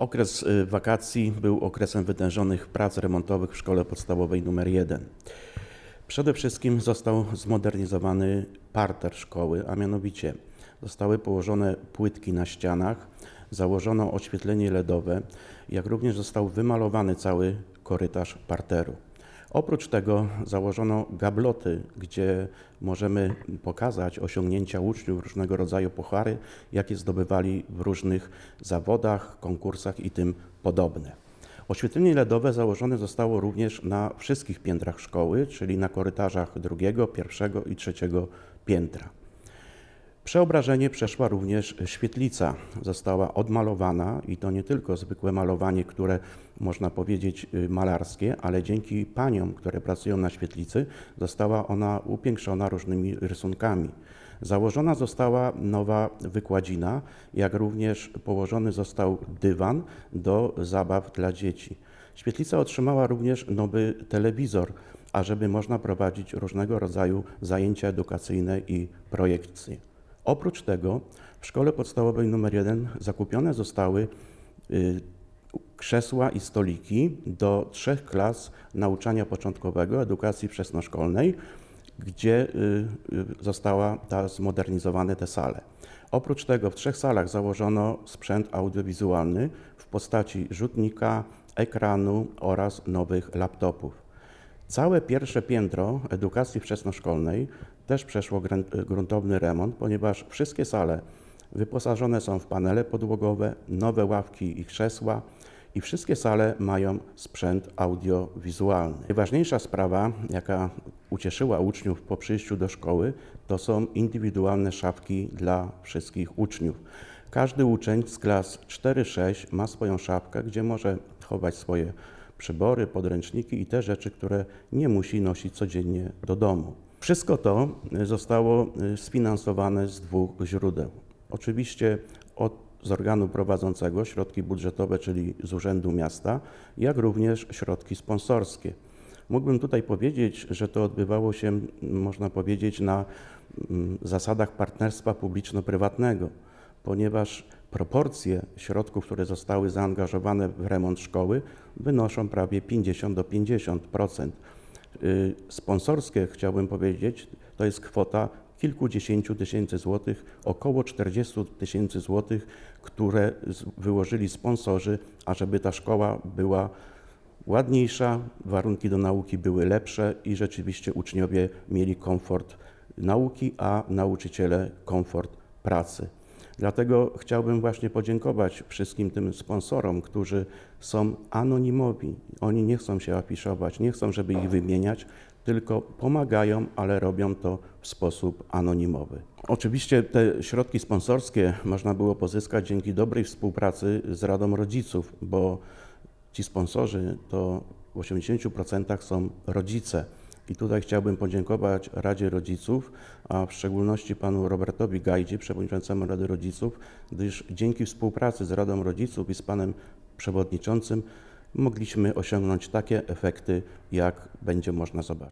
Okres y, wakacji był okresem wytężonych prac remontowych w szkole podstawowej nr 1. Przede wszystkim został zmodernizowany parter szkoły, a mianowicie zostały położone płytki na ścianach, założono oświetlenie LEDowe, jak również został wymalowany cały korytarz parteru. Oprócz tego założono gabloty, gdzie możemy pokazać osiągnięcia uczniów, różnego rodzaju puchary, jakie zdobywali w różnych zawodach, konkursach i tym podobne. Oświetlenie LEDowe założone zostało również na wszystkich piętrach szkoły, czyli na korytarzach drugiego, pierwszego i trzeciego piętra. Przeobrażenie przeszła również świetlica. Została odmalowana i to nie tylko zwykłe malowanie, które można powiedzieć y, malarskie, ale dzięki paniom, które pracują na świetlicy, została ona upiększona różnymi rysunkami. Założona została nowa wykładzina, jak również położony został dywan do zabaw dla dzieci. Świetlica otrzymała również nowy telewizor, ażeby można prowadzić różnego rodzaju zajęcia edukacyjne i projekcje. Oprócz tego w szkole podstawowej nr 1 zakupione zostały y, krzesła i stoliki do trzech klas nauczania początkowego, edukacji wczesnoszkolnej, gdzie y, y, została ta zmodernizowane te sale. Oprócz tego w trzech salach założono sprzęt audiowizualny w postaci rzutnika, ekranu oraz nowych laptopów. Całe pierwsze piętro edukacji wczesnoszkolnej też przeszło gruntowny remont, ponieważ wszystkie sale wyposażone są w panele podłogowe, nowe ławki i krzesła i wszystkie sale mają sprzęt audiowizualny. Najważniejsza sprawa, jaka ucieszyła uczniów po przyjściu do szkoły, to są indywidualne szafki dla wszystkich uczniów. Każdy uczeń z klas 4-6 ma swoją szafkę, gdzie może chować swoje przybory, podręczniki i te rzeczy, które nie musi nosić codziennie do domu. Wszystko to y, zostało y, sfinansowane z dwóch źródeł. Oczywiście od z organu prowadzącego środki budżetowe, czyli z Urzędu Miasta, jak również środki sponsorskie. Mógłbym tutaj powiedzieć, że to odbywało się, można powiedzieć, na zasadach partnerstwa publiczno-prywatnego, ponieważ proporcje środków, które zostały zaangażowane w remont szkoły, wynoszą prawie 50 do 50%. Y, Sponsorskie, chciałbym powiedzieć, to jest kwota kilkudziesięciu tysięcy złotych, około 40 tysięcy złotych, które wyłożyli sponsorzy, ażeby ta szkoła była ładniejsza, warunki do nauki były lepsze i rzeczywiście uczniowie mieli komfort nauki, a nauczyciele komfort pracy. Dlatego chciałbym właśnie podziękować wszystkim tym sponsorom, którzy są anonimowi. Oni nie chcą się afiszować, nie chcą, żeby ich wymieniać, tylko pomagają, ale robią to w sposób anonimowy. Oczywiście te środki sponsorskie można było pozyskać dzięki dobrej współpracy z Radą Rodziców, bo ci sponsorzy to w 80% są rodzice. I tutaj chciałbym podziękować Radzie Rodziców, a w szczególności panu Robertowi Gajdzie, przewodniczącemu Rady Rodziców, gdyż dzięki współpracy z Radą Rodziców i z panem przewodniczącym mogliśmy osiągnąć takie efekty, jak będzie można zobaczyć.